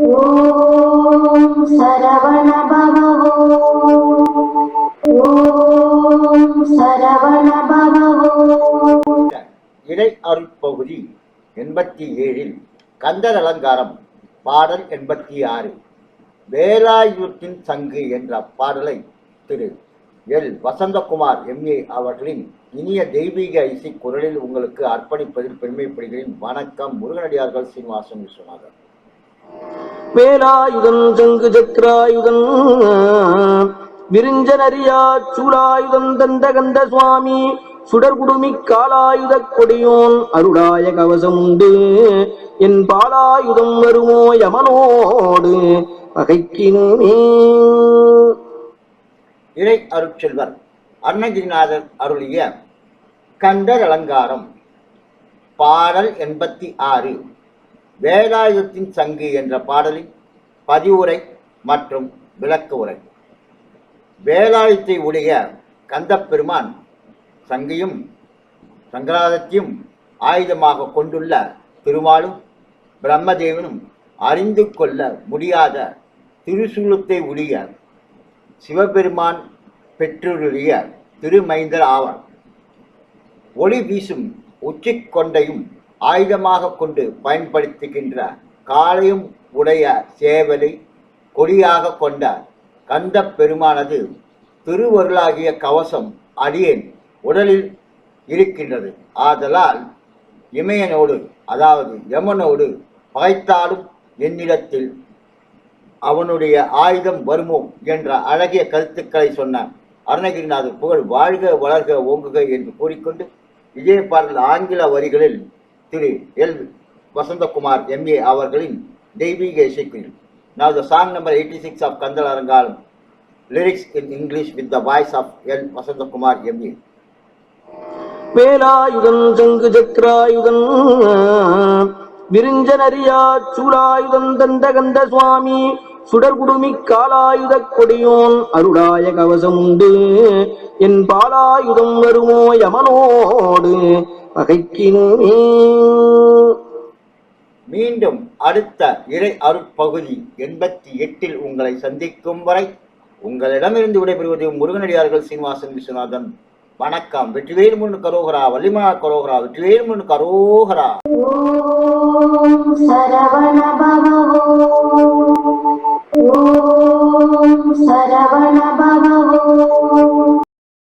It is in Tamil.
ஓம் அருட்பகுதி எண்பத்தி ஏழில் கந்தர் அலங்காரம் பாடல் எண்பத்தி ஆறு. வேலாயுத்தின் சங்கு என்ற பாடலை திரு. எல். வசந்தகுமார் எம்ஏ அவர்களின் இனிய தெய்வீக இசை குரலில் உங்களுக்கு அர்ப்பணிப்பதில் பெருமைப்படுகிறேன். வணக்கம். முருகனடியார்கள் சீனிவாசன் விஸ்வநாதன் வேலாயுதன் சங்கு சக்கராயுதன் விரிஞ்சனரியா சூலாயுதன் தந்தகந்த சுவாமி சுடர்குடுமி காலாயுத கொடியோன் அருளாய கவசம் உண்டு. என் பாலாயுதம் வருமோ யமனோடு பகைக்கினுமே இறை அருட்செல்வர் அருணகிரிநாதர் அருளிய கண்டர் அலங்காரம் பாடல் எண்பத்தி ஆறு. வேலாயுதத்தின் சங்கு என்ற பாடலின் பதிவுரை மற்றும் விளக்க உரை. வேலாயுத்தை உடைய கந்தப்பெருமான் சங்கையும் சங்கராதத்தையும் ஆயுதமாக கொண்டுள்ள திருமாலும் பிரம்மதேவனும் அறிந்து கொள்ள முடியாத திருசூலத்தை உடைய சிவபெருமான் பெற்றுடைய திருமைந்தர் ஆவார். ஒளி வீசும் உச்சிக் கொண்டையும் ஆயுதமாக கொண்டு பயன்படுத்துகின்ற காளையும் உடைய சேவலை கொடியாக கொண்ட கந்த பெருமானது திருவருளாகிய கவசம் அடியேன் உடலில் இருக்கின்றது. ஆதலால் இமயனோடு அதாவது யமனோடு பகைத்தாலும் என்னிடத்தில் அவனுடைய ஆயுதம் வருமோ என்ற அழகிய கருத்துக்களை சொன்ன அருணகிரிநாதர் புகழ் வாழ்க வளர்க ஓங்குக என்று கூறிக்கொண்டு இதே ஆங்கில வரிகளில் திரு எல். வசந்தகுமார் எம்ஏ அவர்களின் தெய்வீக இசைக்குயில். Now the song number 86 of Kandal Arangalam, lyrics in English with the voice of L Vasanthakumar MA Velayudhan சங்கு சக்கராயுதன் விரிஞ்சனரியா சூலாயுதன் தந்தகந்த சுவாமி சுடர்குடுமி காலாயுத கொடியோன் அருளாய கவசம் உண்டு என் பாலாயுதம் வருமோ யமனோடு மீண்டும் அடுத்த இறை அருட்பகுதி எண்பத்தி எட்டில் உங்களை சந்திக்கும் வரை உங்களிடமிருந்து விடைபெறுவது முருகனடியார்கள் சீனிவாசன் விஸ்வநாதன். வணக்கம். வெற்றிவேல் முன் கரோகரா வள்ளிமலா கரோகரா வெற்றிவேல் முன் கரோகரா. சரவணபவா